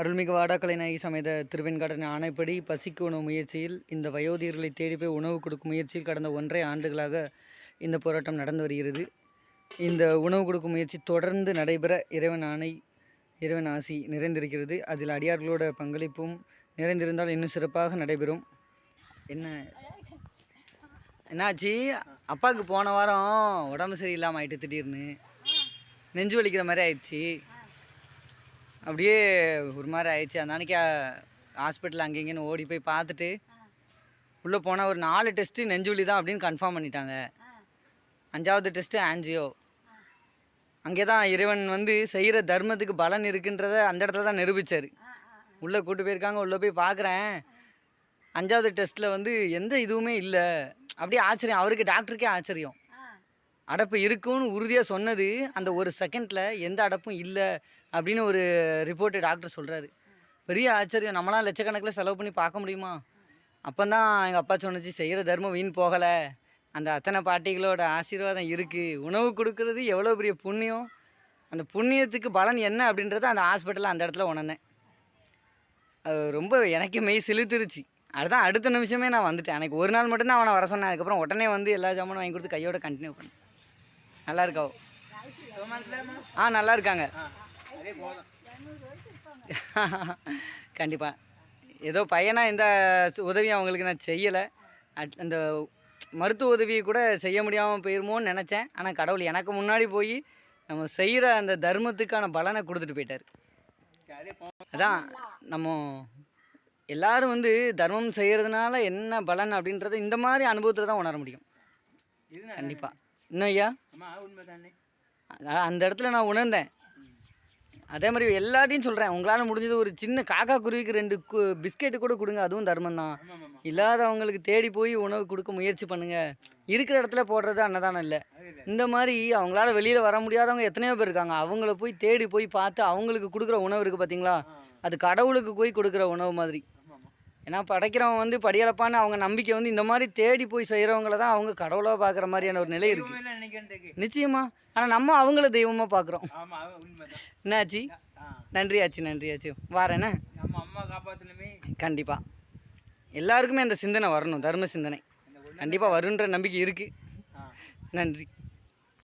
அருள்மிகு வாடாக்கலை நாயகி சமேத திருவெண்காட்டின் ஆணைப்படி பசிக்கு உணவு முயற்சியில் இந்த வயோதிகர்களை தேடி போய் உணவு கொடுக்கும் முயற்சியில் கடந்த ஒன்றரை ஆண்டுகளாக இந்த போராட்டம் நடந்து வருகிறது. இந்த உணவு கொடுக்கும் முயற்சி தொடர்ந்து நடைபெற இறைவன் ஆணை இறைவன் ஆசி நிறைந்திருக்கிறது. அதில் அடியார்களோட பங்களிப்பும் நிறைந்திருந்தால் இன்னும் சிறப்பாக நடைபெறும். என்ன? என்னாச்சு? அப்பாவுக்கு போன வாரம் உடம்பு சரியில்லாமல் ஆயிட்டு திடீர்னு. நெஞ்சு வலிக்கிற மாதிரி ஆயிடுச்சு. அப்படியே ஒரு மாதிரி ஆயிடுச்சு. அந்த அன்னைக்கு ஹாஸ்பிட்டல் அங்கே இங்கேன்னு ஓடி போய் பார்த்துட்டு உள்ளே போனால் ஒரு நாலு டெஸ்ட்டு நெஞ்சுவலி தான் அப்படின்னு கன்ஃபார்ம் பண்ணிட்டாங்க. அஞ்சாவது டெஸ்ட்டு ஆன்ஜியோ அங்கே தான் இறைவன் வந்து செய்கிற தர்மத்துக்கு பலன் இருக்குன்றத அந்த இடத்துல தான் நிரூபித்தார் உள்ளே கூட்டு போயிருக்காங்க உள்ளே போய் பார்க்குறேன். அஞ்சாவது டெஸ்ட்டில் வந்து எந்த இதுவுமே இல்லை. அப்படியே ஆச்சரியம். அவருக்கு டாக்டருக்கே ஆச்சரியம். அடப்பு இருக்குன்னு உறுதியாக சொன்னது அந்த ஒரு செகண்டில் எந்த அடப்பும் இல்லை அப்படின்னு ஒரு ரிப்போர்ட்டு டாக்டர் சொல்கிறாரு பெரிய ஆச்சரியம். நம்மளாம் லட்சக்கணக்கில் செலவு பண்ணி பார்க்க முடியுமா? அப்போ தான் எங்கள் அப்பா சொன்னுச்சு செய்கிற தர்மம் வீண் போகலை. அந்த அத்தனை பாட்டிகளோட ஆசீர்வாதம் இருக்குது உணவு கொடுக்கறது எவ்வளோ பெரிய புண்ணியம்? அந்த புண்ணியத்துக்கு பலன் என்ன? அப்படின்றத அந்த ஹாஸ்பிட்டலில் அந்த இடத்துல உணர்ந்தேன். அது ரொம்ப எனக்கே மெய் சிலுத்துருச்சு அதுதான் அடுத்த நிமிஷமே நான் வந்துட்டேன். எனக்கு ஒரு நாள் மட்டும்தான் அவனை வர சொன்னேன். அதுக்கப்புறம் உடனே வந்து எல்லா ஜாமானும் வாங்கி கொடுத்து கையோட கண்டினியூ பண்ணேன். நல்லா இருக்கா ஆ நல்லா இருக்காங்க கண்டிப்பாக ஏதோ பையனாக எந்த உதவியும் அவங்களுக்கு நான் செய்யலை. அந்த மருத்துவ உதவியை கூட செய்ய முடியாமல் போயிருமோன்னு நினச்சேன். ஆனால் கடவுள் எனக்கு முன்னாடி போய் நம்ம செய்கிற அந்த தர்மத்துக்கான பலனை கொடுத்துட்டு போயிட்டார். அதான் நம்ம எல்லாரும் வந்து தர்மம் செய்கிறதுனால என்ன பலன் அப்படின்றத இந்த மாதிரி அனுபவத்தில் தான் உணர முடியும். கண்டிப்பாக இன்னும் ஐயா அந்த இடத்துல நான் உணர்ந்தேன். அதே மாதிரி எல்லாத்தையும் சொல்கிறேன் உங்களால் முடிஞ்சது ஒரு சின்ன காக்கா குருவிக்கு ரெண்டு கு பிஸ்கெட்டு கூட கொடுங்க. அதுவும் தர்மம் தான் இல்லாதவங்களுக்கு தேடி போய் உணவு கொடுக்க முயற்சி பண்ணுங்க. இருக்கிற இடத்துல போடுறது அன்னதானம் இல்லை. இந்த மாதிரி அவங்களால வெளியில் வர முடியாதவங்க எத்தனையோ பேர் இருக்காங்க. அவங்கள போய் தேடி போய் பார்த்து அவங்களுக்கு கொடுக்குற உணவு இருக்குது பார்த்தீங்களா அது கடவுளுக்கு போய் கொடுக்குற உணவு மாதிரி. ஏன்னா படைக்கிறவன் வந்து படியலப்பான்னு அவங்க நம்பிக்கை வந்து இந்த மாதிரி தேடி போய் செய்கிறவங்கள தான் அவங்க கடவுளாக பார்க்குற மாதிரியான ஒரு நிலை இருக்குது நிச்சயமா. ஆனால் நம்ம அவங்கள தெய்வமாக பார்க்குறோம் என்னாச்சு? நன்றி ஆச்சு நன்றி ஆச்சு. வாரேண்ணே நம்ம அம்மா காப்பாற்றணுமே கண்டிப்பாக எல்லாருக்குமே அந்த சிந்தனை வரணும் தர்ம சிந்தனை. கண்டிப்பாக வருன்ற நம்பிக்கை இருக்குது நன்றி.